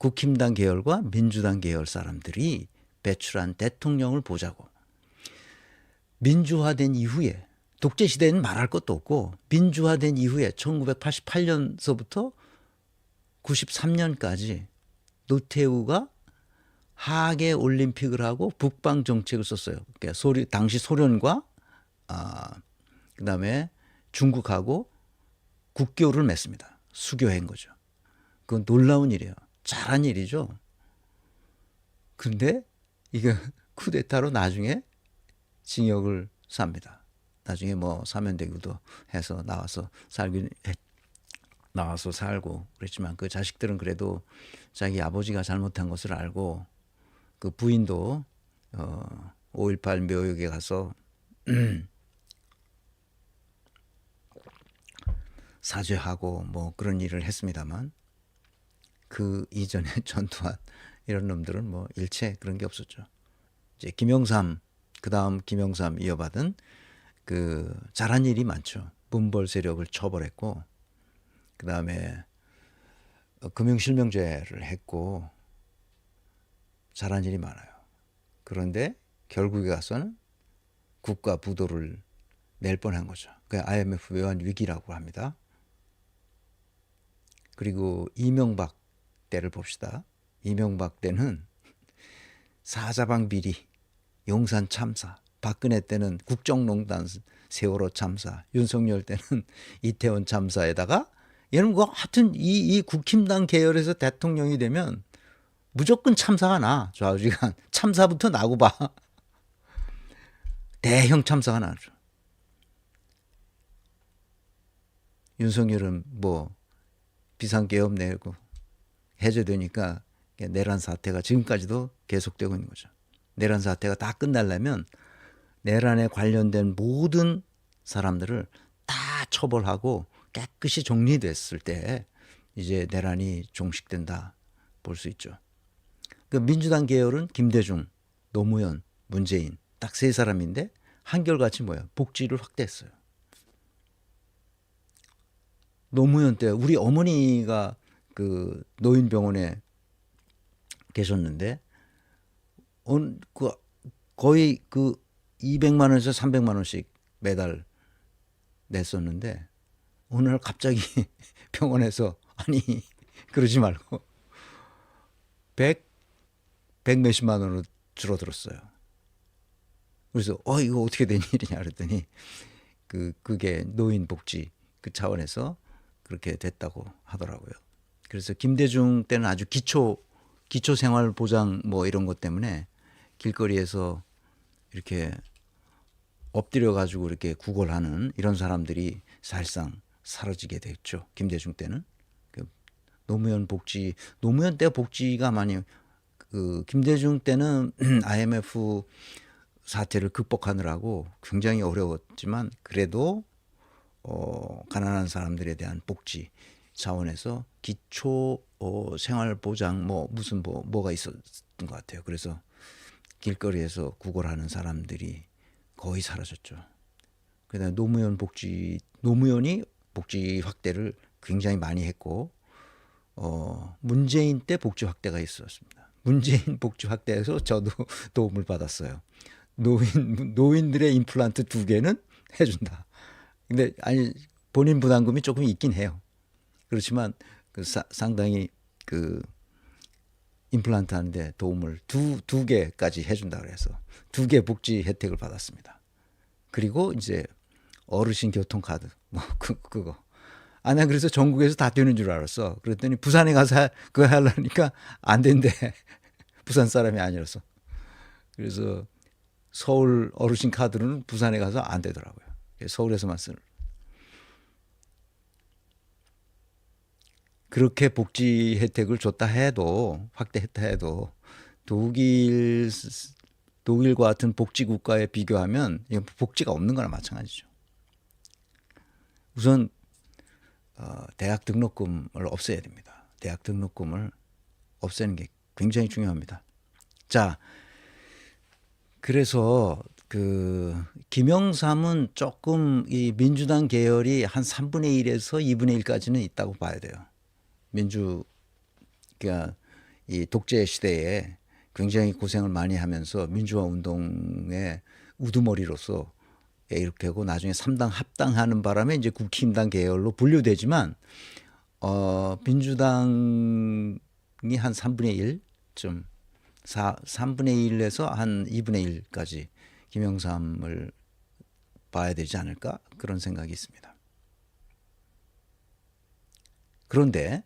국힘당 계열과 민주당 계열 사람들이 배출한 대통령을 보자고. 민주화된 이후에 독재 시대는 말할 것도 없고 민주화된 이후에 1988년서부터 93년까지 노태우가 하계 올림픽을 하고 북방 정책을 썼어요. 그러니까 소리, 당시 소련과 아, 그다음에 중국하고 국교를 맺습니다. 수교한 거죠. 그건 놀라운 일이에요. 잘한 일이죠. 근데 이거 쿠데타로 나중에 징역을 삽니다. 나중에 뭐 사면되기도 해서 나와서 살긴 했, 나와서 살고 그랬지만 그 자식들은 그래도 자기 아버지가 잘못한 것을 알고 그 부인도 어, 5.18 묘역에 가서 사죄하고 뭐 그런 일을 했습니다만 그 이전에 전투한 이런 놈들은 뭐 일체 그런 게 없었죠. 이제 김영삼 그 다음 김영삼 이어받은 그 잘한 일이 많죠. 문벌 세력을 처벌했고 그 다음에 금융실명제를 했고 잘한 일이 많아요. 그런데 결국에 가서는 국가 부도를 낼 뻔한 거죠. 그 IMF 외환 위기라고 합니다. 그리고 이명박 때를 봅시다. 이명박 때는 사자방 비리, 용산 참사, 박근혜 때는 국정농단 세월호 참사, 윤석열 때는 이태원 참사에다가 얘는 뭐 하여튼 이, 이 국힘당 계열에서 대통령이 되면 무조건 참사가 나 좌우지간 참사부터 나고 봐 대형 참사가 나죠. 윤석열은 뭐 비상계엄 내고 해제되니까 내란 사태가 지금까지도 계속되고 있는 거죠. 내란 사태가 다 끝나려면 내란에 관련된 모든 사람들을 다 처벌하고 깨끗이 정리됐을 때 이제 내란이 종식된다 볼 수 있죠. 그 민주당 계열은 김대중, 노무현, 문재인 딱 세 사람인데 한결같이 뭐야 복지를 확대했어요. 노무현 때 우리 어머니가 그 노인병원에 계셨는데 온 그 거의 그 200만 원에서 300만 원씩 매달 냈었는데 오늘 갑자기 병원에서 아니 그러지 말고 100 100 몇십만 원으로 줄어들었어요. 그래서 어 이거 어떻게 된 일이냐 그랬더니 그 그게 노인 복지 그 차원에서 그렇게 됐다고 하더라고요. 그래서 김대중 때는 아주 기초 기초 생활 보장 뭐 이런 것 때문에 길거리에서 이렇게 엎드려 가지고 이렇게 구걸하는 이런 사람들이 사실상 사라지게 됐죠. 김대중 때는 그 노무현 복지 노무현 때 복지가 많이 그 김대중 때는 IMF 사태를 극복하느라고 굉장히 어려웠지만 그래도 어 가난한 사람들에 대한 복지 차원에서 기초 어 생활 보장 뭐 무슨 뭐 뭐가 있었던 것 같아요. 그래서 길거리에서 구걸하는 사람들이 거의 사라졌죠. 그다음에 노무현 복지 노무현이 복지 확대를 굉장히 많이 했고 어 문재인 때 복지 확대가 있었습니다. 문재인 복지 확대에서 저도 도움을 받았어요. 노인 노인들의 임플란트 두 개는 해준다. 근데 아니 본인 부담금이 조금 있긴 해요. 그렇지만 그 사, 상당히 그 임플란트 하는데 도움을 두, 두 개까지 해준다 그래서 두 개 복지 혜택을 받았습니다. 그리고 이제 어르신 교통카드 뭐 그, 그거 아, 난 그래서 전국에서 다 되는 줄 알았어. 그랬더니 부산에 가서 그거 하려니까 안 된대. 부산 사람이 아니라서. 그래서 서울 어르신 카드는 부산에 가서 안 되더라고요. 서울에서만 쓰는. 그렇게 복지 혜택을 줬다 해도 확대했다 해도 독일 독일과 같은 복지 국가에 비교하면 복지가 없는 거나 마찬가지죠. 우선 어, 대학 등록금을 없애야 됩니다. 대학 등록금을 없애는 게 굉장히 중요합니다. 자, 그래서 그 김영삼은 조금 이 민주당 계열이 한 3분의 1에서 2분의 1까지는 있다고 봐야 돼요. 민주 그러니까 이 독재 시대에 굉장히 고생을 많이 하면서 민주화 운동의 우두머리로서 예, 이렇게 하고 나중에 삼당 합당하는 바람에 이제 국힘당 계열로 분류되지만 어 민주당이 한 3분의 1좀 4 3분의 1에서 한 2분의 1까지 김영삼을 봐야 되지 않을까 그런 생각이 있습니다. 그런데